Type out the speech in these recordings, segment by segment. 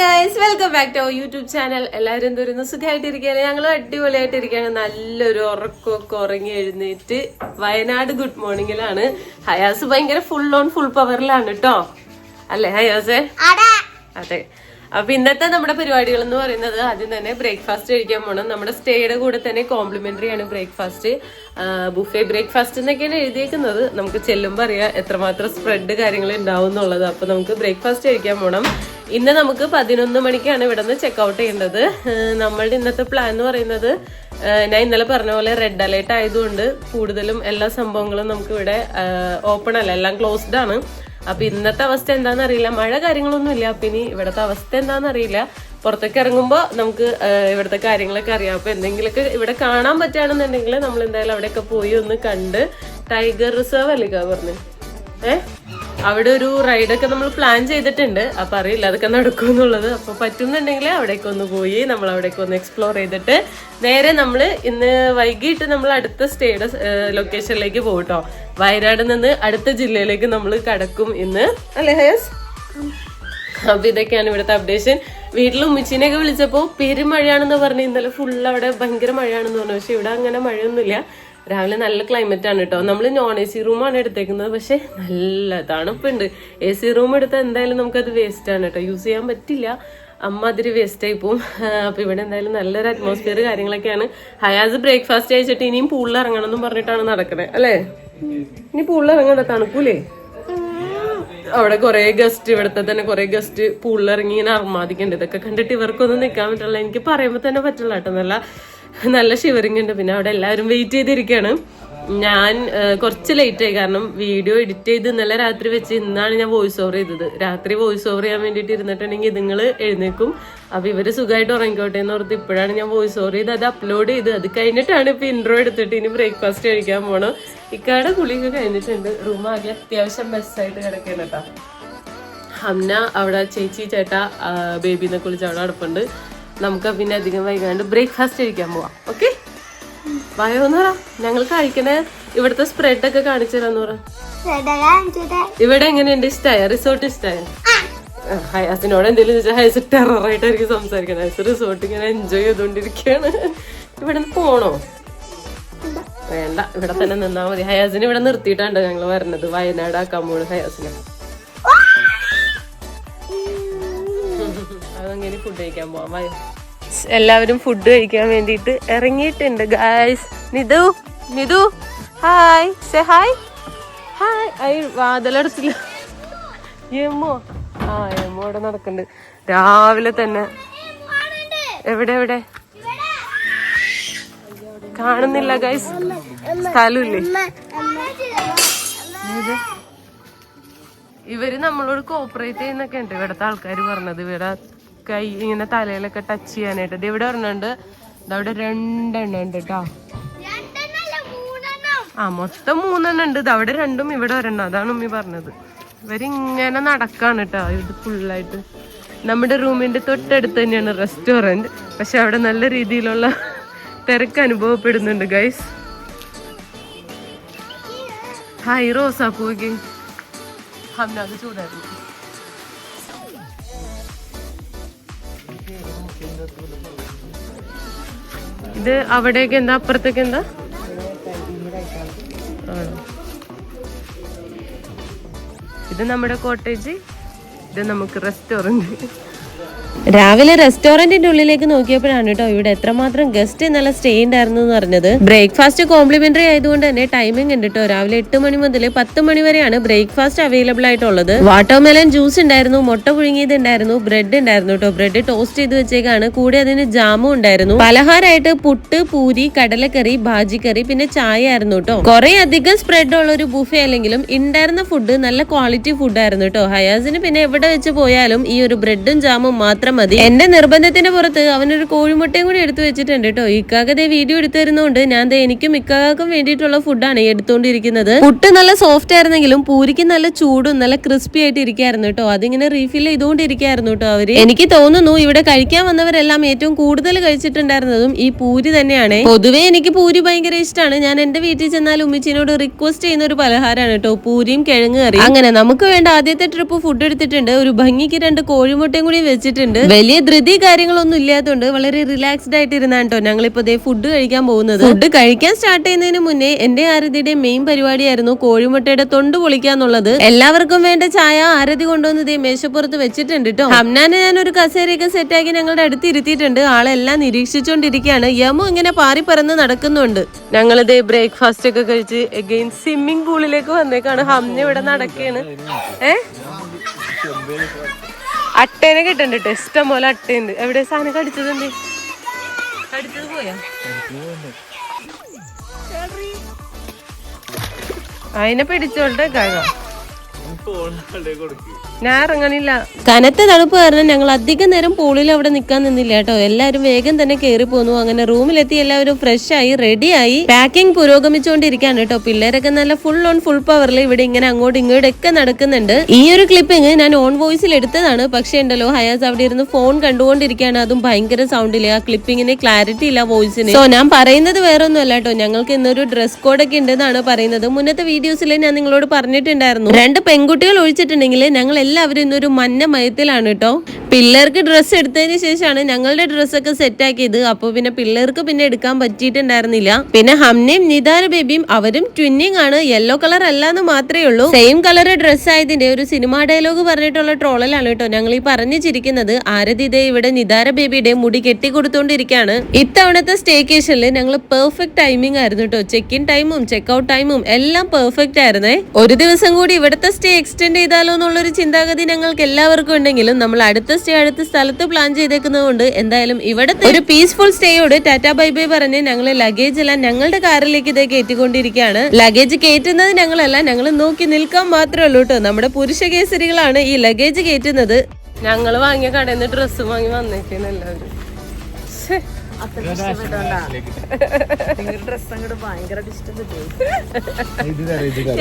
Guys welcome back to YouTube channel എല്ലാവരും എന്തോരുന്നു സുഖമായിട്ടിരിക്കുകയാണ് ഞങ്ങൾ അടിപൊളിയായിട്ടിരിക്കുകയാണ്. നല്ലൊരു ഉറക്കമൊക്കെ ഉറങ്ങി എഴുന്നേറ്റ് വയനാട് ഗുഡ് മോർണിംഗിലാണ് ഹയാസ് ഭയങ്കര ഫുൾ ഓൺ ഫുൾ പവറിലാണ് കേട്ടോ അല്ലേ ഹയാസേ? അതെ. അപ്പൊ ഇന്നത്തെ നമ്മുടെ പരിപാടികൾ എന്ന് പറയുന്നത് ആദ്യം തന്നെ ബ്രേക്ക്ഫാസ്റ്റ് കഴിക്കാൻ പോകണം നമ്മുടെ സ്റ്റേയുടെ കൂടെ തന്നെ കോംപ്ലിമെന്ററി ആണ് ബ്രേക്ക്ഫാസ്റ്റ് ബുഫേ ബ്രേക്ക്ഫാസ്റ്റ് എന്നൊക്കെയാണ് എഴുതിയേക്കുന്നത്. നമുക്ക് ചെല്ലുമ്പോൾ അറിയാം എത്രമാത്രം സ്പ്രെഡ് കാര്യങ്ങൾ ഉണ്ടാവും എന്നുള്ളത്. അപ്പൊ നമുക്ക് ബ്രേക്ക്ഫാസ്റ്റ് കഴിക്കാൻ പോകണം ഇന്ന് നമുക്ക് പതിനൊന്ന് മണിക്കാണ് ഇവിടെ നിന്ന് ചെക്കൗട്ട് ചെയ്യേണ്ടത്. നമ്മളുടെ ഇന്നത്തെ പ്ലാൻ എന്ന് പറയുന്നത് ഞാൻ ഇന്നലെ പറഞ്ഞ പോലെ റെഡ് അലേർട്ട് ആയതുകൊണ്ട് കൂടുതലും എല്ലാ സംഭവങ്ങളും നമുക്ക് ഇവിടെ ഓപ്പൺ അല്ല എല്ലാം ക്ലോസ്ഡ് ആണ്. അപ്പൊ ഇന്നത്തെ അവസ്ഥ എന്താണെന്ന് അറിയില്ല. മഴ കാര്യങ്ങളൊന്നും ഇല്ല. അപ്പൊ ഇനി ഇവിടത്തെ അവസ്ഥ എന്താണെന്ന് അറിയില്ല. പുറത്തേക്ക് ഇറങ്ങുമ്പോൾ നമുക്ക് ഇവിടുത്തെ കാര്യങ്ങളൊക്കെ അറിയാം. അപ്പൊ എന്തെങ്കിലുമൊക്കെ ഇവിടെ കാണാൻ പറ്റുകയാണെന്നുണ്ടെങ്കിൽ നമ്മൾ എന്തായാലും അവിടെയൊക്കെ പോയി ഒന്ന് കണ്ട് ടൈഗർ റിസർവ് അല്ലേ പറഞ്ഞു? അവിടെ ഒരു റൈഡൊക്കെ നമ്മൾ പ്ലാൻ ചെയ്തിട്ടുണ്ട്. അപ്പൊ അറിയില്ല അതൊക്കെ നടക്കുമെന്നുള്ളത് അപ്പോൾ പറ്റുന്നുണ്ടെങ്കിൽ അവിടേക്ക് ഒന്ന് പോയി നമ്മൾ അവിടേക്ക് ഒന്ന് എക്സ്പ്ലോർ ചെയ്തിട്ട് നേരെ നമ്മൾ ഇന്ന് വൈകിട്ട് നമ്മൾ അടുത്ത സ്റ്റേയുടെ ലൊക്കേഷനിലേക്ക് പോകട്ടോ കേട്ടോ വയനാട് നിന്ന് അടുത്ത ജില്ലയിലേക്ക് നമ്മൾ കടക്കും ഇന്ന്. അല്ലേ ഹയസ് അപ്പൊ ഇതൊക്കെയാണ് ഇവിടുത്തെ അപ്ഡേഷൻ വീട്ടിൽ ഉമ്മിച്ചിനെയൊക്കെ വിളിച്ചപ്പോ പെരുമഴയാണെന്ന് പറഞ്ഞു ഇന്നലെ ഫുൾ അവിടെ ഭയങ്കര മഴയാണെന്ന് പറഞ്ഞു. പക്ഷെ ഇവിടെ അങ്ങനെ മഴയൊന്നുമില്ല. രാവിലെ നല്ല ക്ലൈമറ്റ് ആണ് കേട്ടോ നമ്മൾ നോൺ എ സി റൂമാണ് എടുത്തേക്കുന്നത്. പക്ഷെ നല്ല തണുപ്പുണ്ട്. എ സി റൂം എടുത്താൽ എന്തായാലും നമുക്കത് വേസ്റ്റ് ആണ് കേട്ടോ യൂസ് ചെയ്യാൻ പറ്റില്ല. അമ്മ വേസ്റ്റ് ആയി പോവും. അപ്പൊ ഇവിടെ എന്തായാലും നല്ലൊരു അറ്റ്മോസ്ഫിയർ കാര്യങ്ങളൊക്കെയാണ്. ഹയാസ് ബ്രേക്ക്ഫാസ്റ്റ് കഴിച്ചിട്ട് ഇനിയും പൂളിൽ ഇറങ്ങണം എന്നും പറഞ്ഞിട്ടാണ് നടക്കുന്നത് അല്ലേ? ഇനി പൂളിൽ ഇറങ്ങണ്ട തണുക്കൂലേ? അവിടെ കുറെ ഗസ്റ്റ് ഇവിടുത്തെ തന്നെ കുറെ ഗസ്റ്റ് പൂളിൽ ഇറങ്ങി ഇങ്ങനെ അർമാദിക്കുന്നുണ്ട് ഇതൊക്കെ കണ്ടിട്ട് ഇവർക്കൊന്നും നിൽക്കാൻ പറ്റില്ല എനിക്ക് പറയുമ്പോൾ തന്നെ പറ്റില്ല കേട്ടോ നല്ല നല്ല ഷിവറിങ് ഉണ്ട്. പിന്നെ അവിടെ എല്ലാവരും വെയിറ്റ് ചെയ്തിരിക്കുകയാണ് ഞാൻ കുറച്ച് ലേറ്റ് ആയി. കാരണം വീഡിയോ എഡിറ്റ് ചെയ്ത് ഇന്നലെ രാത്രി വെച്ച് ഇന്നാണ് ഞാൻ വോയിസ് ഓവർ ചെയ്തത്. രാത്രി വോയിസ് ഓവർ ചെയ്യാൻ വേണ്ടിയിട്ട് ഇരുന്നിട്ടുണ്ടെങ്കിൽ നിങ്ങൾ എഴുന്നേക്കും അപ്പോൾ ഇവർ സുഖമായിട്ട് ഉറങ്ങിക്കോട്ടെ എന്ന് ഓർത്ത് ഇപ്പോഴാണ് ഞാൻ വോയിസ് ഓവർ ചെയ്ത് അത് അപ്ലോഡ് ചെയ്ത് അത് കഴിഞ്ഞിട്ടാണ് ഇപ്പോൾ ഇൻട്രോ എടുത്തിട്ട് ഇനി ബ്രേക്ക്ഫാസ്റ്റ് കഴിക്കാൻ പോകണം ഇക്കാടെ കുളിയൊക്കെ കഴിഞ്ഞിട്ടുണ്ട്. റൂം ആകെ അത്യാവശ്യം ബെസ്റ്റായിട്ട് കിടക്കണം കേട്ടോ. ഹംന അവിടെ ചേച്ചി ചേട്ടാ ബേബീനെ കുളിച്ച് അവിടെ അടുപ്പുണ്ട് നമുക്ക് പിന്നെ അധികം വൈകാണ്ട് ബ്രേക്ക്ഫാസ്റ്റ് കഴിക്കാൻ പോവാം. ഓക്കെ വയോന്ന് പറ ഞങ്ങൾ കഴിക്കണ ഇവിടുത്തെ സ്പ്രെഡ് ഒക്കെ കാണിച്ചു തരാന്ന് പറ ഇവിടെ എങ്ങനെയുണ്ട്? ഇഷ്ടമായ റിസോർട്ട് ഇഷ്ടമായ ഹയാസിനോട് എന്തെങ്കിലും ചോദിച്ചാൽ ഹയസ് ടെററായിട്ടായിരിക്കും സംസാരിക്കണം. ഹയസ് റിസോർട്ട് ഇങ്ങനെ എൻജോയ് ചെയ്തുകൊണ്ടിരിക്കുകയാണ്. ഇവിടെ നിന്ന് പോണോ വേണ്ട ഇവിടെ തന്നെ നിന്നാ മതി. ഹയാസിനെ ഇവിടെ നിർത്തിയിട്ടാണ് ഞങ്ങൾ വരുന്നത് വയനാട് ആക്കാൻ പോണ് ഹയാസിനെ. അതങ്ങനെ ഫുഡ് കഴിക്കാൻ പോവാം. എല്ലാവരും ഫുഡ് കഴിക്കാൻ വേണ്ടിയിട്ട് ഇറങ്ങിയിട്ടുണ്ട് guys Nithu Nithu hi say hi hi I വാതിലടച്ചില്ല യമോ. ആ യമോ അവിടെ നടക്കുന്നുണ്ട് രാവിലെ തന്നെ. എവിടെ എവിടെ? കാണുന്നില്ല ഗൈസ് സ്ഥലമില്ലേ? ഇവർ നമ്മളോട് കോപ്പറേറ്റ് ചെയ്യുന്നൊക്കെ ഉണ്ട് ഇവിടുത്തെ ആൾക്കാർ പറഞ്ഞത്. ഇവിടെ കൈ ഇങ്ങനെ തലയിലൊക്കെ ടച്ച് ചെയ്യാനായിട്ട്. ഇത് ഇവിടെ ഒരെണ്ണുണ്ട് ഇതവിടെ രണ്ടെണ്ണം ഉണ്ട് കേട്ടോ ആ മൊത്തം മൂന്നെണ്ണം ഉണ്ട്. ഇതവിടെ രണ്ടും ഇവിടെ ഒരെണ്ണം. അതാണ് ഉമ്മി പറഞ്ഞത്. ഇവരിങ്ങനെ നടക്കാണ് കേട്ടോ ഇത് ഫുള്ളായിട്ട് നമ്മുടെ റൂമിന്റെ തൊട്ടടുത്ത് തന്നെയാണ് റെസ്റ്റോറന്റ് പക്ഷെ അവിടെ നല്ല രീതിയിലുള്ള തിരക്ക് അനുഭവപ്പെടുന്നുണ്ട് ഗൈസ് ഹായ് റോസാ റോസാപ്പൂക്ക് ഹംനാഥ് ചൂടായിരുന്നു. ഇത് അവിടേക്ക് എന്താ? അപ്പുറത്തേക്ക് എന്താ? ഇത് നമ്മുടെ കോട്ടേജ് ഇത് നമുക്ക് റെസ്റ്റോറന്റ് രാവിലെ റെസ്റ്റോറന്റിന്റെ ഉള്ളിലേക്ക് നോക്കിയപ്പോഴാണ് കേട്ടോ ഇവിടെ എത്രമാത്രം ഗസ്റ്റ് നല്ല സ്റ്റേ ഉണ്ടായിരുന്നു എന്ന് പറഞ്ഞത് ബ്രേക്ക്ഫാസ്റ്റ് കോംപ്ലിമെന്ററി ആയതുകൊണ്ട് തന്നെ ടൈമിംഗ് ഉണ്ട് കേട്ടോ. രാവിലെ എട്ട് മണി മുതൽ പത്ത് മണി വരെയാണ് ബ്രേക്ക്ഫാസ്റ്റ് അവൈലബിൾ ആയിട്ടുള്ളത്. വാട്ടർമെലൻ ജ്യൂസ് ഉണ്ടായിരുന്നു മുട്ട പുഴുങ്ങിയത് ഉണ്ടായിരുന്നു ബ്രെഡ് ഉണ്ടായിരുന്നു കേട്ടോ. ബ്രെഡ് ടോസ്റ്റ് ചെയ്ത് വെച്ചേക്കാണ്. കൂടെ അതിന് ജാമും ഉണ്ടായിരുന്നു. പലഹാരമായിട്ട് പുട്ട് പൂരി കടലക്കറി ഭാജിക്കറി പിന്നെ ചായ ആയിരുന്നു കേട്ടോ. കുറെ അധികം സ്പ്രെഡ് ഉള്ള ഒരു ബുഫെ അല്ലെങ്കിലും ഉണ്ടായിരുന്ന ഫുഡ് നല്ല ക്വാളിറ്റി ഫുഡ് ആയിരുന്നു കേട്ടോ. ഹയാസിന് പിന്നെ എവിടെ വെച്ച് പോയാലും ഈ ഒരു ബ്രെഡും ജാമും മാത്രം മതി. എന്റെ നിർബന്ധത്തിന്റെ പുറത്ത് അവനൊരു കോഴിമുട്ടയും കൂടി എടുത്തു വെച്ചിട്ടുണ്ട് കേട്ടോ ഇക്കാക്ക ദേ വീഡിയോ എടുത്തു തരുന്നോണ്ട് ഞാൻ എനിക്കും ഇക്കാക്കും വേണ്ടിയിട്ടുള്ള ഫുഡാണ് എടുത്തോണ്ടിരിക്കുന്നത്. പുട്ട് നല്ല സോഫ്റ്റ് ആയിരുന്നെങ്കിലും പൂരിക്ക് നല്ല ചൂടും നല്ല ക്രിസ്പി ആയിട്ട് ഇരിക്കായിരുന്നു കേട്ടോ അതിങ്ങനെ റീഫിൽ ചെയ്തുകൊണ്ടിരിക്കായിരുന്നു കേട്ടോ അവർ. എനിക്ക് തോന്നുന്നു ഇവിടെ കഴിക്കാൻ വന്നവരെല്ലാം ഏറ്റവും കൂടുതൽ കഴിച്ചിട്ടുണ്ടായിരുന്നതും ഈ പൂരി തന്നെയാണ്. പൊതുവേ എനിക്ക് പൂരി ഭയങ്കര ഇഷ്ടമാണ് ഞാൻ എന്റെ വീട്ടിൽ ചെന്നാൽ ഉമ്മച്ചിനോട് റിക്വസ്റ്റ് ചെയ്യുന്ന ഒരു പലഹാരമാണ് കേട്ടോ പൂരിയും കിഴങ്ങ് കറി അങ്ങനെ നമുക്ക് വേണ്ട ആദ്യത്തെ ട്രിപ്പ് ഫുഡ് എടുത്തിട്ടുണ്ട്. ഒരു ഭംഗിക്ക് രണ്ട് കോഴിമുട്ടയും കൂടി വെച്ചിട്ടുണ്ട്. എത്തിയിട്ടുണ്ട് വലിയ ധൃതി കാര്യങ്ങളൊന്നും ഇല്ലാത്തതുകൊണ്ട് വളരെ റിലാക്സ്ഡ് ആയിട്ട് ഇരുന്നാണ് കേട്ടോ ഞങ്ങളിപ്പോ ദേ ഫുഡ് കഴിക്കാൻ പോകുന്നത്. ഫുഡ് കഴിക്കാൻ സ്റ്റാർട്ട് ചെയ്യുന്നതിന് മുന്നേ എന്റെ ആരതിയുടെ മെയിൻ പരിപാടിയായിരുന്നു കോഴിമുട്ടയുടെ തൊണ്ട് പൊളിക്കാന്നുള്ളത് എല്ലാവർക്കും വേണ്ട ചായ ആരതി കൊണ്ടുവന്ന് ദേ മേശപ്പുറത്ത് വെച്ചിട്ടുണ്ട് കേട്ടോ ഹംനാനെ ഞാൻ ഒരു കസേരയൊക്കെ സെറ്റാക്കി ഞങ്ങളുടെ അടുത്ത് ഇരുത്തിയിട്ടുണ്ട്. ആളെല്ലാം നിരീക്ഷിച്ചുകൊണ്ടിരിക്കുകയാണ് യമു ഇങ്ങനെ പാറി പറന്ന് നടക്കുന്നുണ്ട്. ഞങ്ങളിത് ബ്രേക്ക്ഫാസ്റ്റ് ഒക്കെ കഴിച്ച് എഗെയിൻ സ്വിമ്മിംഗ് പൂളിലേക്ക് വന്നേക്കാണ്. ഹംന ഇവിടെ നടക്കുകയാണ്. ഏ? അട്ടേനെ കിട്ടണ്ട? കേട്ടോ ഇഷ്ടം പോലെ അട്ടയുണ്ട്. എവിടെ സാധനം കടിച്ചതുണ്ട്? കടിച്ചത് പോയാ? അതിനെ പിടിച്ചോട്ടെ കാണാം ഞാൻ ഇറങ്ങണില്ല കനത്ത തണുപ്പ് കാരണം ഞങ്ങൾ അധികം നേരം പൂളിൽ അവിടെ നിൽക്കാൻ നിന്നില്ല കേട്ടോ. എല്ലാവരും വേഗം തന്നെ കയറി പോന്നു. അങ്ങനെ റൂമിലെത്തി എല്ലാവരും ഫ്രഷ് ആയി റെഡിയായി പാക്കിംഗ് പുരോഗമിച്ചുകൊണ്ടിരിക്കുകയാണ് കേട്ടോ. പിള്ളേരൊക്കെ നല്ല ഫുൾ ഓൺ ഫുൾ പവറിൽ ഇവിടെ ഇങ്ങനെ അങ്ങോട്ടും ഇങ്ങോട്ടും ഒക്കെ നടക്കുന്നുണ്ട്. ഈ ഒരു ക്ലിപ്പിംഗ് ഞാൻ ഓൺ വോയിസിൽ എടുത്തതാണ്. പക്ഷേ ഉണ്ടല്ലോ ഹയാസ് അവിടെ ഇരുന്ന് ഫോൺ കണ്ടുകൊണ്ടിരിക്കുകയാണ്. അതും ഭയങ്കര സൗണ്ടില്ല ആ ക്ലിപ്പിങ്ങിന് ക്ലാരിറ്റി ഇല്ല വോയിസിന് സോ ഞാൻ പറയുന്നത് വേറെ ഒന്നും അല്ല കേട്ടോ. ഞങ്ങൾക്ക് ഇന്നൊരു ഡ്രസ് കോഡ് ഒക്കെ ഉണ്ടെന്നാണ് പറയുന്നത്. മുന്നത്തെ വീഡിയോസിൽ ഞാൻ നിങ്ങളോട് പറഞ്ഞിട്ടുണ്ടായിരുന്നു. രണ്ട് പെൺകുട്ടികൾ ഒഴിച്ചിട്ടുണ്ടെങ്കിൽ ഞങ്ങൾ എല്ലാവരും ഇന്നൊരു മഞ്ഞ മയത്തിലാണ് കേട്ടോ. പിള്ളേർക്ക് ഡ്രസ്സ് എടുത്തതിന് ശേഷമാണ് ഞങ്ങളുടെ ഡ്രസ്സൊക്കെ സെറ്റ് ആക്കിയത്. അപ്പൊ പിന്നെ പിള്ളേർക്ക് പിന്നെ എടുക്കാൻ പറ്റിയിട്ടുണ്ടായിരുന്നില്ല. പിന്നെ ഹംനയും നിതാര ബേബിയും അവരും ട്വിന്നിങ് ആണ്. യെല്ലോ കളർ അല്ലാന്ന് മാത്രമേ ഉള്ളൂ. സെയിം കളർ ഡ്രസ്സ് ആയതിന്റെ ഒരു സിനിമാ ഡയലോഗ് പറഞ്ഞിട്ടുള്ള ട്രോളലാണ് കേട്ടോ ഞങ്ങൾ ഈ പറഞ്ഞു ചിരിക്കുന്നത്. ഇവിടെ നിതാര ബേബിയുടെ മുടി കെട്ടിക്കൊടുത്തോണ്ടിരിക്കുകയാണ് ഇത്തവണത്തെ സ്റ്റേക്കേഷനിൽ ഞങ്ങൾ പെർഫെക്റ്റ് ടൈമിംഗ് ആയിരുന്നു കേട്ടോ. ചെക്ക് ഇൻ ടൈമും ചെക്ക് ഔട്ട് ടൈമും എല്ലാം പെർഫെക്റ്റ് ആയിരുന്നേ. ഒരു ദിവസം കൂടി ഇവിടുത്തെ സ്റ്റേ എക്സ്റ്റെൻഡ് ചെയ്താലോ എന്നുള്ളൊരു ചിന്താഗതി ഞങ്ങൾക്ക് എല്ലാവർക്കും ഉണ്ടെങ്കിലും നമ്മൾ അടുത്ത സ്റ്റേ അടുത്ത സ്ഥലത്ത് പ്ലാൻ ചെയ്തേക്കുന്നത് കൊണ്ട് എന്തായാലും ഇവിടുത്തെ ഒരു പീസ്ഫുൾ സ്റ്റേയോട് ടാറ്റ ബൈ ബൈ പറഞ്ഞ് ഞങ്ങൾ ലഗേജ് എല്ലാം ഞങ്ങളുടെ കാറിലേക്ക് ഇതേ കയറ്റിക്കൊണ്ടിരിക്കുകയാണ്. ലഗേജ് കയറ്റുന്നത് ഞങ്ങളല്ല ഞങ്ങൾ നോക്കി നിൽക്കാൻ മാത്രമേ ഉള്ളൂ കേട്ടോ നമ്മുടെ പുരുഷ കേസരികളാണ് ഈ ലഗേജ് കയറ്റുന്നത്. ഞങ്ങൾ വാങ്ങിയ കടയിൽ നിന്ന് ഡ്രസ്സ് വാങ്ങി വന്നേക്കുന്നു എല്ലാവരും. ഡ്രസ് അങ്ങോട്ട് ഭയങ്കര ഇഷ്ടപ്പെട്ടു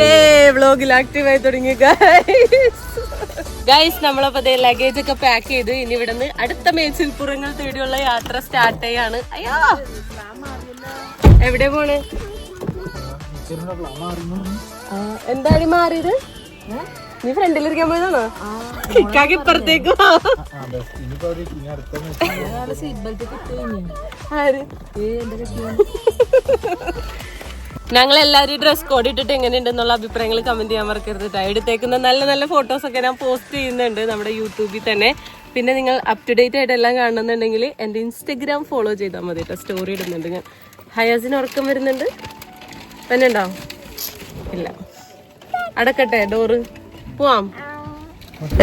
ഏ വ്ളോഗിൽ ആക്റ്റീവ് ആയി തുടങ്ങി ഗൈസ് നമ്മളപ്പോ അതേ ലഗേജ് ഒക്കെ പാക്ക് ചെയ്ത് ഇനി ഇവിടുന്ന് അടുത്ത മേച്ചിൽപ്പുറങ്ങൾ തേടിയുള്ള യാത്ര സ്റ്റാർട്ട് ചെയ്യാണ്. അയ്യോ. എവിടെ പോണ്? എന്താണ് മാറിയത്? നീ ഫ്രണ്ടിലിരിക്കാൻ പോയതാണോ? ഇക്കാക്ക് ഇപ്പുറത്തേക്ക് ഞങ്ങൾ എല്ലാവരും ഡ്രസ് കോഡ് ഇട്ടിട്ട് എങ്ങനെയുണ്ടെന്നുള്ള അഭിപ്രായങ്ങൾ കമന്റ് ചെയ്യാൻ മറക്കരുത്. എടുത്തേക്കുന്ന നല്ല നല്ല ഫോട്ടോസ് ഒക്കെ ഞാൻ പോസ്റ്റ് ചെയ്യുന്നുണ്ട് നമ്മുടെ യൂട്യൂബിൽ തന്നെ. പിന്നെ നിങ്ങൾ അപ് ടു ഡേറ്റ് ആയിട്ട് എല്ലാം കാണുന്നുണ്ടെങ്കിൽ എന്റെ ഇൻസ്റ്റഗ്രാം ഫോളോ ചെയ്താൽ മതി കേട്ടോ സ്റ്റോറി ഇടുന്നുണ്ട് ഞാൻ. ഹയാസിന് ഉറക്കം വരുന്നുണ്ട്. തന്നെ ഉണ്ടാവും ഇല്ല. അടക്കട്ടെ ഡോറ് പോവാം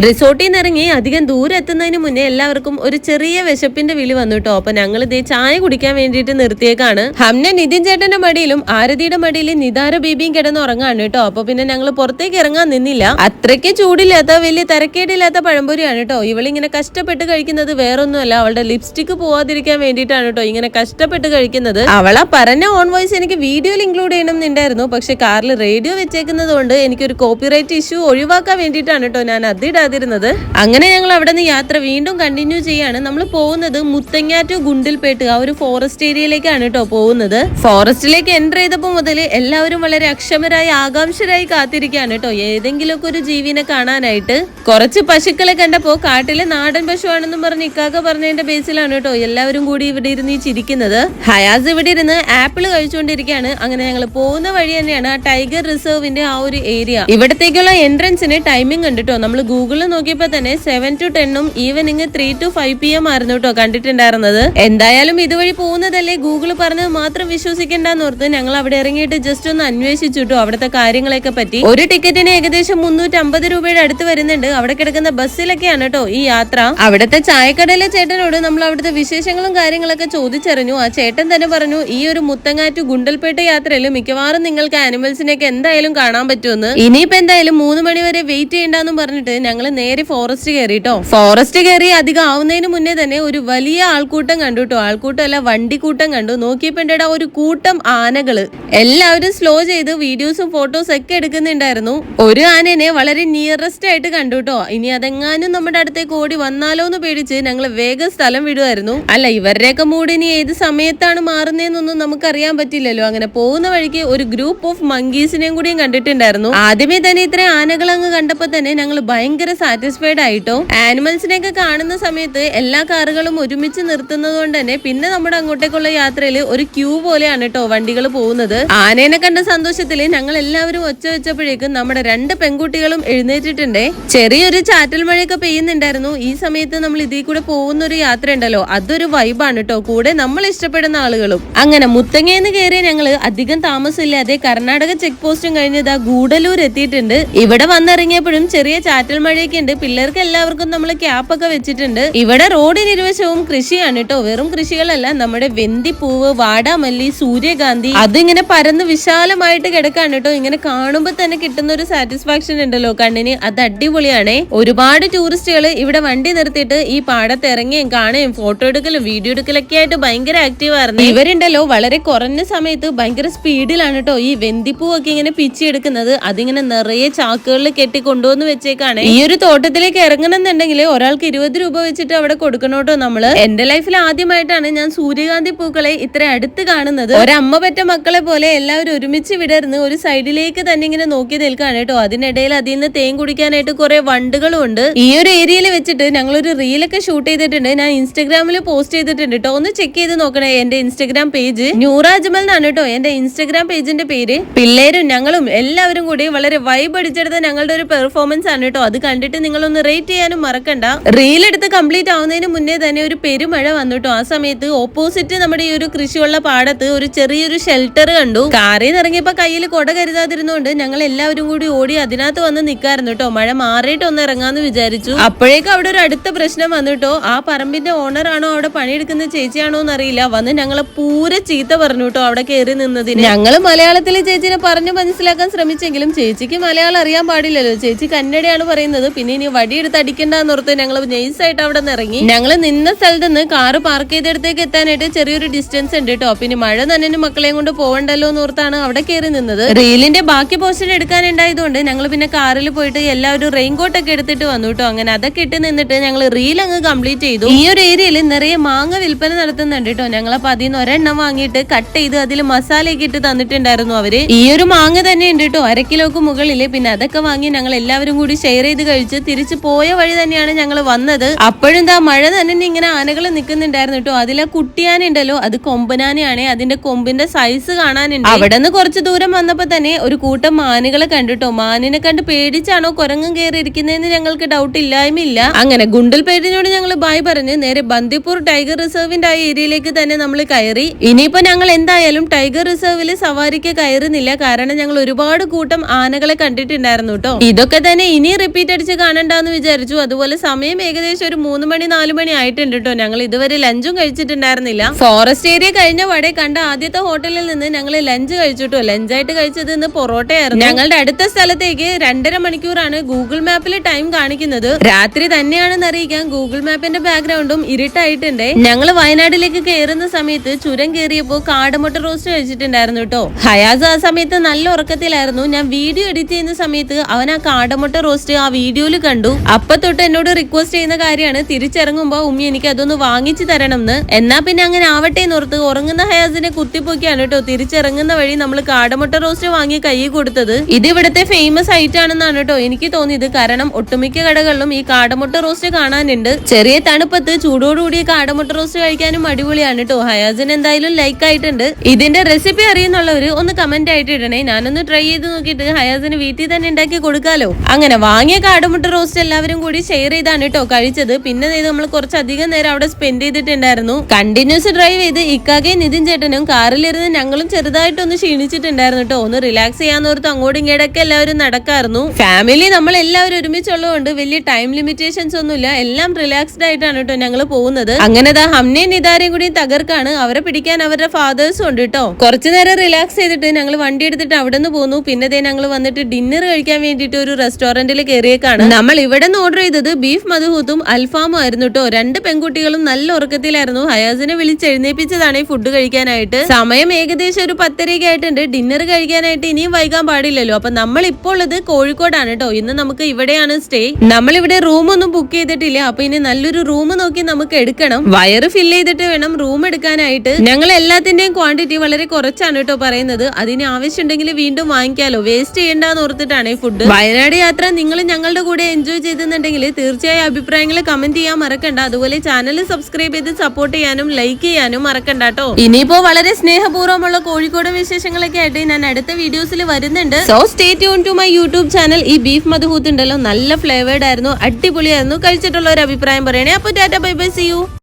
റിസോർട്ടിൽ നിന്ന് ഇറങ്ങി അധികം ദൂരെ എത്തുന്നതിന് മുന്നേ എല്ലാവർക്കും ഒരു ചെറിയ വിശപ്പിന്റെ വിളി വന്നു കേട്ടോ അപ്പൊ ഞങ്ങൾ ഇതേ ചായ കുടിക്കാൻ വേണ്ടിയിട്ട് നിർത്തിയേക്കാണ്. ഹംന നിതിൻ ചേട്ടന്റെ മടിയിലും ആരതിയുടെ മടിയിലും നിതാര ബേബിയും കിടന്ന് ഉറങ്ങാണ് കേട്ടോ അപ്പൊ പിന്നെ ഞങ്ങൾ പുറത്തേക്ക് ഇറങ്ങാൻ നിന്നില്ല. അത്രയ്ക്ക് ചൂടില്ലാത്ത വലിയ തിരക്കേടില്ലാത്ത പഴംപൊരിയാണ് കേട്ടോ ഇവളിങ്ങനെ കഷ്ടപ്പെട്ട് കഴിക്കുന്നത് വേറൊന്നുമല്ല. അവളുടെ ലിപ്സ്റ്റിക് പോവാതിരിക്കാൻ വേണ്ടിയിട്ടാണ് കേട്ടോ ഇങ്ങനെ കഷ്ടപ്പെട്ട് കഴിക്കുന്നത്. അവളെ പറഞ്ഞ ഓൺ വോയിസ് എനിക്ക് വീഡിയോയിൽ ഇൻക്ലൂഡ് ചെയ്യണം എന്നുണ്ടായിരുന്നു. പക്ഷെ കാറിൽ റേഡിയോ വെച്ചേക്കുന്നത് കൊണ്ട് എനിക്കൊരു കോപ്പിറൈറ്റ് ഇഷ്യൂ ഒഴിവാക്കാൻ വേണ്ടിയിട്ടാണ് കേട്ടോ ഞാൻ അതിടാതിരുന്നത് അങ്ങനെ ഞങ്ങൾ അവിടെ നിന്ന് യാത്ര വീണ്ടും കണ്ടിന്യൂ ചെയ്യാണ്. നമ്മൾ പോകുന്നത് മുത്തങ്ങാറ്റു ഗുണ്ടിൽപേട്ട് ആ ഒരു ഫോറസ്റ്റ് ഏരിയയിലേക്കാണ് കേട്ടോ പോകുന്നത്. ഫോറസ്റ്റിലേക്ക് എന്റർ ചെയ്തപ്പോൾ മുതൽ എല്ലാവരും വളരെ അക്ഷമരായി ആകാംക്ഷരായി കാത്തിരിക്കുകയാണ് കേട്ടോ. ഏതെങ്കിലുമൊക്കെ ഒരു ജീവിനെ കാണാനായിട്ട്. കുറച്ച് പശുക്കളെ കണ്ടപ്പോൾ കാട്ടിലെ നാടൻ പശുവാണെന്നും പറഞ്ഞ് ഇക്കാക്ക പറഞ്ഞതിന്റെ ബേസിലാണ് കേട്ടോ എല്ലാവരും കൂടി ഇവിടെ ഇരുന്ന് ചിരിക്കുന്നത്. ഹയാസ് ഇവിടെ ഇരുന്ന് ആപ്പിൾ കഴിച്ചുകൊണ്ടിരിക്കുകയാണ്. അങ്ങനെ ഞങ്ങൾ പോകുന്ന വഴി തന്നെയാണ് ആ ടൈഗർ റിസർവിന്റെ ആ ഒരു ഏരിയ ഇവിടത്തേക്കുള്ള എൻട്രൻസിന് ടൈമിംഗ് ഉണ്ട് കേട്ടോ. നമ്മൾ ഗൂഗിളിൽ നോക്കിയപ്പോൾ തന്നെ seven to ടെണ്ണും evening three two five P M ആയിരുന്നു കേട്ടോ കണ്ടിട്ടുണ്ടായിരുന്നത്. എന്തായാലും ഇതുവഴി പോകുന്നതല്ലേ ഗൂഗിൾ പറഞ്ഞത് മാത്രം വിശ്വസിക്കേണ്ടെന്ന് ഓർത്ത് ഞങ്ങൾ അവിടെ ഇറങ്ങിയിട്ട് ജസ്റ്റ് ഒന്ന് അന്വേഷിച്ചു കേട്ടോ അവിടുത്തെ കാര്യങ്ങളെയൊക്കെ പറ്റി. ഒരു ടിക്കറ്റിന് ഏകദേശം മുന്നൂറ്റി അമ്പത് രൂപയുടെ അടുത്ത് വരുന്നുണ്ട്. അവിടെ കിടക്കുന്ന ബസ്സിലൊക്കെയാണ് കേട്ടോ ഈ യാത്ര. അവിടുത്തെ ചായക്കടയിലെ ചേട്ടനോട് നമ്മൾ അവിടുത്തെ വിശേഷങ്ങളും കാര്യങ്ങളൊക്കെ ചോദിച്ചറിഞ്ഞു. ആ ചേട്ടൻ തന്നെ പറഞ്ഞു ഈ ഒരു മുത്തങ്ങാറ്റ് ഗുണ്ടൽപേട്ട യാത്രയിൽ മിക്കവാറും നിങ്ങൾക്ക് ആനിമൽസിനെയൊക്കെ എന്തായാലും കാണാൻ പറ്റുമെന്ന്. ഇനിയിപ്പോ എന്തായാലും മൂന്ന് മണി വരെ വെയിറ്റ് ചെയ്യണ്ടെന്നും പറഞ്ഞിട്ട് ഞങ്ങൾ നേരെ ഫോറസ്റ്റ് കയറി കേട്ടോ ഫോറസ്റ്റ് കയറി അധികം ആവുന്നതിന് മുന്നേ തന്നെ ഒരു വലിയ ആൾക്കൂട്ടം കണ്ടു കേട്ടോ ആൾക്കൂട്ടം അല്ല വണ്ടിക്കൂട്ടം കണ്ടു. നോക്കിയപ്പോ ഒരു കൂട്ടം ആനകൾ. എല്ലാവരും സ്ലോ ചെയ്ത് വീഡിയോസും ഫോട്ടോസും ഒക്കെ എടുക്കുന്നുണ്ടായിരുന്നു. ഒരു ആനനെ വളരെ നിയറസ്റ്റ് ആയിട്ട് കണ്ടു കേട്ടോ ഇനി അതെങ്ങാനും നമ്മുടെ അടുത്തേക്ക് ഓടി വന്നാലോ എന്ന് പേടിച്ച് ഞങ്ങൾ വേഗം സ്ഥലം വിടുമായിരുന്നു അല്ല ഇവരുടെയൊക്കെ മൂഡ് ഇനി ഏത് സമയത്താണ് മാറുന്നതെന്നൊന്നും നമുക്കറിയാൻ പറ്റില്ലല്ലോ. അങ്ങനെ പോകുന്ന വഴിക്ക് ഒരു ഗ്രൂപ്പ് ഓഫ് മങ്കീസിനെയും കൂടിയും കണ്ടിട്ടുണ്ടായിരുന്നു. ആദ്യമേ തന്നെ ഇത്രയും ആനകൾ അങ്ങ് കണ്ടപ്പോ തന്നെ ഞങ്ങൾ ഭയങ്കര ഭയങ്കര സാറ്റിസ്ഫൈഡ് ആയിട്ടോ? ആനിമൽസിനെയൊക്കെ കാണുന്ന സമയത്ത് എല്ലാ കാറുകളും ഒരുമിച്ച് നിർത്തുന്നത് കൊണ്ട് തന്നെ പിന്നെ നമ്മുടെ അങ്ങോട്ടേക്കുള്ള യാത്രയിൽ ഒരു ക്യൂ പോലെയാണ് കേട്ടോ വണ്ടികൾ പോകുന്നത്. ആനേനെ കണ്ട സന്തോഷത്തിൽ ഞങ്ങൾ എല്ലാവരും ഒച്ച വെച്ചപ്പോഴേക്കും നമ്മുടെ രണ്ട് പെൺകുട്ടികളും എഴുന്നേറ്റിട്ടുണ്ടേ. ചെറിയൊരു ചാറ്റൽ മഴയൊക്കെ പെയ്യുന്നുണ്ടായിരുന്നു. ഈ സമയത്ത് നമ്മൾ ഇതിൽ കൂടെ പോകുന്ന ഒരു യാത്ര ഉണ്ടല്ലോ അതൊരു വൈബാണ് കേട്ടോ കൂടെ നമ്മൾ ഇഷ്ടപ്പെടുന്ന ആളുകളും. അങ്ങനെ മുത്തങ്ങയെന്ന് കയറിയ ഞങ്ങൾ അധികം താമസമില്ലാതെ കർണാടക ചെക്ക് പോസ്റ്റും കഴിഞ്ഞത് ഗൂഡലൂർ എത്തിയിട്ടുണ്ട്. ഇവിടെ വന്നിറങ്ങിയപ്പോഴും ചെറിയ ചാറ്റൽ മഴയൊക്കെ ഉണ്ട്. പിള്ളേർക്ക് എല്ലാവർക്കും നമ്മൾ ക്യാപ്പ് ഒക്കെ വെച്ചിട്ടുണ്ട്. ഇവിടെ റോഡിന് ഇരുവശവും കൃഷിയാണ് കേട്ടോ വെറും കൃഷികളല്ല. നമ്മുടെ വെന്തിപ്പൂവ് വാടാമല്ലി സൂര്യകാന്തി അതിങ്ങനെ പരന്ന് വിശാലമായിട്ട് കിടക്കാണ് കേട്ടോ ഇങ്ങനെ കാണുമ്പോൾ തന്നെ കിട്ടുന്ന ഒരു സാറ്റിസ്ഫാക്ഷൻ ഉണ്ടല്ലോ. കണ്ണിന് അത് അടിപൊളിയാണേ. ഒരുപാട് ടൂറിസ്റ്റുകൾ ഇവിടെ വണ്ടി നിർത്തിയിട്ട് ഈ പാടത്ത് ഇറങ്ങിയും കാണുകയും ഫോട്ടോ എടുക്കലും വീഡിയോ എടുക്കലൊക്കെ ആയിട്ട് ഭയങ്കര ആക്റ്റീവ് ആയിരുന്നു. ഇവരുണ്ടല്ലോ വളരെ കുറഞ്ഞ സമയത്ത് ഭയങ്കര സ്പീഡിലാണ് കേട്ടോ ഈ വെന്തിപ്പൂവൊക്കെ ഇങ്ങനെ പിച്ചെടുക്കുന്നത് അതിങ്ങനെ നിറയെ ചാക്കുകളിൽ കെട്ടി കൊണ്ടുവന്ന് വെച്ചേക്കാണ്. ഈ ഒരു തോട്ടത്തിലേക്ക് ഇറങ്ങണം എന്നുണ്ടെങ്കിൽ ഒരാൾക്ക് ഇരുപത് രൂപ വെച്ചിട്ട് അവിടെ കൊടുക്കണോട്ടോ നമ്മൾ. എന്റെ ലൈഫിൽ ആദ്യമായിട്ടാണ് ഞാൻ സൂര്യകാന്തി പൂക്കളെ ഇത്ര അടുത്ത് കാണുന്നത്. ഒരമ്മ പറ്റ മക്കളെ പോലെ എല്ലാവരും ഒരുമിച്ച് വിടർന്ന് ഒരു സൈഡിലേക്ക് തന്നെ ഇങ്ങനെ നോക്കി നിൽക്കാണ് കേട്ടോ. അതിനിടയിൽ അതിൽ നിന്ന് തേൻ കുടിക്കാനായിട്ട് കുറെ വണ്ടുകളും ഉണ്ട്. ഈ ഒരു ഏരിയയിൽ വെച്ചിട്ട് ഞങ്ങൾ ഒരു റീലൊക്കെ ഷൂട്ട് ചെയ്തിട്ടുണ്ട്. ഞാൻ ഇൻസ്റ്റാഗ്രാമിൽ പോസ്റ്റ് ചെയ്തിട്ടുണ്ട് കേട്ടോ. ഒന്ന് ചെക്ക് ചെയ്ത് നോക്കണേ എന്റെ ഇൻസ്റ്റാഗ്രാം പേജ് ന്യൂറാജ്മൽ എന്നാണ് കേട്ടോ എന്റെ ഇൻസ്റ്റാഗ്രാം പേജിന്റെ പേര്. പിള്ളേരും ഞങ്ങളും എല്ലാവരും കൂടി വളരെ വൈബ് അടിച്ചെടുത്ത ഞങ്ങളുടെ ഒരു പെർഫോമൻസ് ആണ് കേട്ടോ. അത് കണ്ടിട്ട് നിങ്ങളൊന്ന് റേറ്റ് ചെയ്യാനും മറക്കണ്ട. റീൽ എടുത്ത് കംപ്ലീറ്റ് ആവുന്നതിന് മുന്നേ തന്നെ ഒരു പെരുമഴ വന്നു കേട്ടോ ആ സമയത്ത് ഓപ്പോസിറ്റ് നമ്മുടെ ഈ ഒരു കൃഷിയുള്ള പാടത്ത് ഒരു ചെറിയൊരു ഷെൽട്ടർ കണ്ടു. കാറിൽ നിന്ന് ഇറങ്ങിയപ്പോ കയ്യിൽ കൊട കരുതാതിരുന്നോണ്ട് ഞങ്ങൾ എല്ലാവരും കൂടി ഓടി അതിനകത്ത് വന്ന് നിക്കായിരുന്നു കേട്ടോ മഴ മാറിയിട്ട് ഒന്ന് ഇറങ്ങാന്ന് വിചാരിച്ചു. അപ്പോഴേക്കും അവിടെ ഒരു അടുത്ത പ്രശ്നം വന്നിട്ടോ ആ പറമ്പിന്റെ ഓണർ ആണോ അവിടെ പണിയെടുക്കുന്ന ചേച്ചിയാണോ എന്നറിയില്ല. വന്ന് ഞങ്ങളെ പൂരെ ചീത്ത പറഞ്ഞു കേട്ടോ അവിടെ കയറി നിന്നതിന്. ഞങ്ങൾ മലയാളത്തിലെ ചേച്ചിനെ പറഞ്ഞു മനസ്സിലാക്കാൻ ശ്രമിച്ചെങ്കിലും ചേച്ചിക്ക് മലയാളം അറിയാൻ പാടില്ലല്ലോ. ചേച്ചി കന്നഡയാണ് പറയുന്നത്. പിന്നെ ഇനി വടിയെടുത്ത് അടിക്കണ്ടെന്നോർത്ത് ഞങ്ങൾ നൈസായിട്ട് അവിടെ നിന്ന് ഇറങ്ങി. ഞങ്ങൾ നിന്ന സ്ഥലത്ത് നിന്ന് കാറ് പാർക്ക് ചെയ്തെടുത്തേക്ക് എത്താനായിട്ട് ചെറിയൊരു ഡിസ്റ്റൻസ് ഉണ്ട് കേട്ടോ പിന്നെ മഴ നനഞ്ഞ മക്കളെയും കൊണ്ട് പോകണ്ടല്ലോ എന്ന് ഓർത്താണ് അവിടെ കയറി നിന്നത്. റീലിന്റെ ബാക്കി പോർഷൻ എടുക്കാനുണ്ടായതുകൊണ്ട് ഞങ്ങൾ പിന്നെ കാറിൽ പോയിട്ട് എല്ലാവരും റെയിൻകോട്ട് ഒക്കെ എടുത്തിട്ട് വന്നു കേട്ടോ അങ്ങനെ അതൊക്കെ ഇട്ട് നിന്നിട്ട് ഞങ്ങൾ റീൽ അങ്ങ് കംപ്ലീറ്റ് ചെയ്തു. ഈ ഒരു ഏരിയയിൽ നിറയെ മാങ്ങ വിൽപ്പന നടത്തുന്നുണ്ട് കേട്ടോ ഞങ്ങൾ അപ്പൊ അതിൽ നിന്ന് ഒരെണ്ണം വാങ്ങിയിട്ട് കട്ട് ചെയ്ത് അതിൽ മസാലയൊക്കെ ഇട്ട് തന്നിട്ടുണ്ടായിരുന്നു അവർ. ഈ ഒരു മാങ്ങ തന്നെ ഉണ്ട് കേട്ടോ അര കിലോക്ക് മുകളിൽ പിന്നെ അതൊക്കെ വാങ്ങി ഞങ്ങൾ എല്ലാവരും കൂടി ഷെയർ ചെയ്ത് കഴിച്ച് തിരിച്ചു പോയ വഴി തന്നെയാണ് ഞങ്ങൾ വന്നത്. അപ്പോഴും എന്താ മഴ തന്നെ ഇങ്ങനെ ആനകൾ നിൽക്കുന്നുണ്ടായിരുന്നു കേട്ടോ. അതിലെ കുട്ടിയാനുണ്ടല്ലോ അത് കൊമ്പനാനയാണ്. അതിന്റെ കൊമ്പിന്റെ സൈസ് കാണാനുണ്ട്. അവിടെ നിന്ന് കുറച്ച് ദൂരം വന്നപ്പോ തന്നെ ഒരു കൂട്ടം മാനുകളെ കണ്ടുട്ടോ മാനിനെ കണ്ട് പേടിച്ചാണോ കുരങ്ങും കയറി ഇരിക്കുന്നതെന്ന് ഞങ്ങൾക്ക് ഡൗട്ട് ഇല്ലായ്മയില്ല. അങ്ങനെ ഗുണ്ടൽപേട്ടിനോട് ഞങ്ങൾ ബായ് പറഞ്ഞ് നേരെ ബന്ദിപ്പൂർ ടൈഗർ റിസർവിന്റെ ആ ഏരിയയിലേക്ക് തന്നെ നമ്മൾ കയറി. ഇനിയിപ്പോ ഞങ്ങൾ എന്തായാലും ടൈഗർ റിസർവിൽ സവാരിക്ക് കയറുന്നില്ല. കാരണം ഞങ്ങൾ ഒരുപാട് കൂട്ടം ആനകളെ കണ്ടിട്ടുണ്ടായിരുന്നു കേട്ടോ. ഇതൊക്കെ തന്നെ ഇനി റിപ്പീറ്റ് അടിച്ച് കാണണ്ടെന്ന് വിചാരിച്ചു. അതുപോലെ സമയം ഏകദേശം ഒരു മൂന്ന് മണി നാല് മണി ആയിട്ടുണ്ട് കേട്ടോ ഞങ്ങൾ ഇതുവരെ ലഞ്ചും കഴിച്ചിട്ടുണ്ടായിരുന്നില്ല. ഫോറസ്റ്റ് ഏരിയ കഴിഞ്ഞ വടെ കണ്ട ആദ്യത്തെ ഹോട്ടലിൽ നിന്ന് ഞങ്ങൾ ലഞ്ച് കഴിച്ചിട്ടോ? ലഞ്ചായിട്ട് കഴിച്ചത് ഇന്ന് പൊറോട്ടയായിരുന്നു. ഞങ്ങളുടെ അടുത്ത സ്ഥലത്തേക്ക് രണ്ടര മണിക്കൂറാണ് ഗൂഗിൾ മാപ്പിൽ ടൈം കാണിക്കുന്നത്. രാത്രി തന്നെയാണെന്ന് അറിയിക്കാൻ ഗൂഗിൾ മാപ്പിന്റെ ബാക്ക്ഗ്രൗണ്ടും ഇരുട്ടായിട്ടുണ്ട്. ഞങ്ങൾ വയനാട്ടിലേക്ക് കയറുന്ന സമയത്ത് ചുരം കയറിയപ്പോ കാടമുട്ട റോസ്റ്റ് കഴിച്ചിട്ടുണ്ടായിരുന്നു കേട്ടോ ഹയാസ് ആ സമയത്ത് നല്ല ഉറക്കത്തിലായിരുന്നു. ഞാൻ വീഡിയോ എഡിറ്റ് ചെയ്യുന്ന സമയത്ത് അവൻ ആ കാടമുട്ട റോസ്റ്റ് ആ വീഡിയോയിൽ കണ്ടു. അപ്പൊ തൊട്ട് എന്നോട് റിക്വസ്റ്റ് ചെയ്യുന്ന കാര്യമാണ് തിരിച്ചിറങ്ങുമ്പോ ഉമ്മി എനിക്ക് അതൊന്ന് വാങ്ങിച്ചു തരണം എന്ന് എന്നാ പിന്നെ അങ്ങനെ ആവട്ടെ എന്നോർത്ത് ഉറങ്ങുന്ന ഹയാസിനെ കുത്തിപ്പൊക്കിയാണ് കേട്ടോ തിരിച്ചിറങ്ങുന്ന വഴി നമ്മൾ കാടമുട്ട റോസ്റ്റ് വാങ്ങി കൈ കൊടുത്തത്. ഇത് ഇവിടുത്തെ ഫേമസ് ഐറ്റം ആണെന്നാണ് കേട്ടോ എനിക്ക് തോന്നിയത്. കാരണം ഒട്ടുമിക്ക കടകളിലും ഈ കാടമുട്ട റോസ്റ്റ് കാണാനുണ്ട്. ചെറിയ തണുപ്പത്ത് ചൂടോടുകൂടി കാടമുട്ട റോസ്റ്റ് കഴിക്കാനും അടിപൊളിയാണ് കേട്ടോ. ഹയാസിന് എന്തായാലും ലൈക്ക് ആയിട്ടുണ്ട്. ഇതിന്റെ റെസിപ്പി അറിയുന്നുള്ളവര് ഒന്ന് കമന്റ് ആയിട്ട് ഇടണേ. ഞാനൊന്ന് ട്രൈ ചെയ്ത് നോക്കിയിട്ട് ഹയാസിന് വീട്ടിൽ തന്നെ ഉണ്ടാക്കി കൊടുക്കാലോ. അങ്ങനെ വാങ്ങിയ കാടമുട്ട റോസ്റ്റ് എല്ലാവരും കൂടി ഷെയർ ചെയ്താണ് കേട്ടോ കഴിച്ചത്. പിന്നെ ഇത് നമ്മൾ കുറച്ചധികം നേരം അവിടെ സ്പെൻഡ് ചെയ്തിട്ടുണ്ടായിരുന്നു. കണ്ടിന്യൂസ് ഡ്രൈവ് ചെയ്ത് ഇക്കാകെയും നിതിൻ ചേട്ടനും കാറിലിരുന്ന് ഞങ്ങളും ചെറുതായിട്ടൊന്ന് ക്ഷീണിച്ചിട്ടുണ്ടായിരുന്നു കേട്ടോ. ഒന്ന് റിലാക്സ് ചെയ്യാന്നോർത്ത് അങ്ങോട്ടും ഇങ്ങോട്ടൊക്കെ എല്ലാവരും നടക്കായിരുന്നു. ഫാമിലി നമ്മൾ എല്ലാവരും ഒരുമിച്ചുള്ളതുകൊണ്ട് വലിയ ടൈം ലിമിറ്റേഷൻസ് ഒന്നുമില്ല. എല്ലാം റിലാക്സ്ഡ് ആയിട്ടാണ് കേട്ടോ ഞങ്ങൾ പോകുന്നത്. അങ്ങനെ ദാ ഹംനയും നിതാരയും കൂടി തകർക്കാണ്. അവരെ പിടിക്കാൻ അവരുടെ ഫാദേഴ്സും ഉണ്ട് കേട്ടോ. കുറച്ചു നേരം റിലാക്സ് ചെയ്തിട്ട് ഞങ്ങൾ വണ്ടി എടുത്തിട്ട് അവിടെ നിന്ന് പോന്നു പിന്നെ ഞങ്ങൾ വന്നിട്ട് ഡിന്നർ കഴിക്കാൻ വേണ്ടിയിട്ട് ഒരു റെസ്റ്റോറന്റിൽ കയറിയേക്കാണ് നമ്മൾ ഇവിടെ നിന്ന് ഓർഡർ ചെയ്തത് ബീഫ് മധുഹൂത്തും അൽഫാമും ആയിരുന്നു കേട്ടോ രണ്ട് പെൺകുട്ടികളും നല്ല ഉറക്കത്തിലായിരുന്നു. ഹയാസിനെ വിളിച്ച് എഴുന്നേപ്പിച്ചതാണ് ഈ ഫുഡ് കഴിക്കാനായിട്ട്. സമയം ഏകദേശം ഒരു പത്തരയൊക്കെ ആയിട്ടുണ്ട്. ഡിന്നർ കഴിക്കാനായിട്ട് ഇനിയും വൈകാൻ പാടില്ലല്ലോ. അപ്പൊ നമ്മൾ ഇപ്പോൾ ഉള്ളത് കോഴിക്കോടാണ് കേട്ടോ ഇന്ന് നമുക്ക് ഇവിടെയാണ് സ്റ്റേ നമ്മൾ ഇവിടെ റൂം ഒന്നും ബുക്ക് ചെയ്തിട്ടില്ല. അപ്പൊ ഇനി നല്ലൊരു റൂം നോക്കി നമുക്ക് എടുക്കണം. വയറ് ഫിൽ ചെയ്തിട്ട് വേണം റൂം എടുക്കാനായിട്ട്. ഞങ്ങൾ എല്ലാത്തിന്റെയും ക്വാണ്ടിറ്റി വളരെ കുറച്ചാണ് കേട്ടോ പറയുന്നത്. അതിന് ആവശ്യമുണ്ടെങ്കിൽ വീണ്ടും വാങ്ങിക്കാലോ. വേസ്റ്റ് ചെയ്യണ്ടെന്ന് ഓർത്തിട്ടാണ് ഈ ഫുഡ് വയനാട് യാത്ര നിങ്ങൾ ഞങ്ങളുടെ കൂടെ എൻജോയ് ചെയ്തെന്നുണ്ടെങ്കിൽ തീർച്ചയായും അഭിപ്രായങ്ങൾ കമന്റ് ചെയ്യാൻ മറക്കണ്ട. അതുപോലെ ചാനൽ സബ്സ്ക്രൈബ് ചെയ്ത് സപ്പോർട്ട് ചെയ്യാനും ലൈക്ക് ചെയ്യാനും മറക്കണ്ട കേട്ടോ ഇനിയിപ്പോ വളരെ സ്നേഹപൂർവമുള്ള കോഴിക്കോട് വിശേഷങ്ങളൊക്കെ ആയിട്ട് ഞാൻ അടുത്ത വീഡിയോസിൽ വരുന്നുണ്ട്. So stay tune to my YouTube channel ഈ ബീഫ് മധുഹൂത്ത് ഉണ്ടല്ലോ നല്ല ഫ്ലേവേർഡ് ആയിരുന്നു അടിപൊളിയായിരുന്നു. കഴിച്ചിട്ടുള്ള ഒരു അഭിപ്രായം പറയണേ. അപ്പൊ tata bye bye see you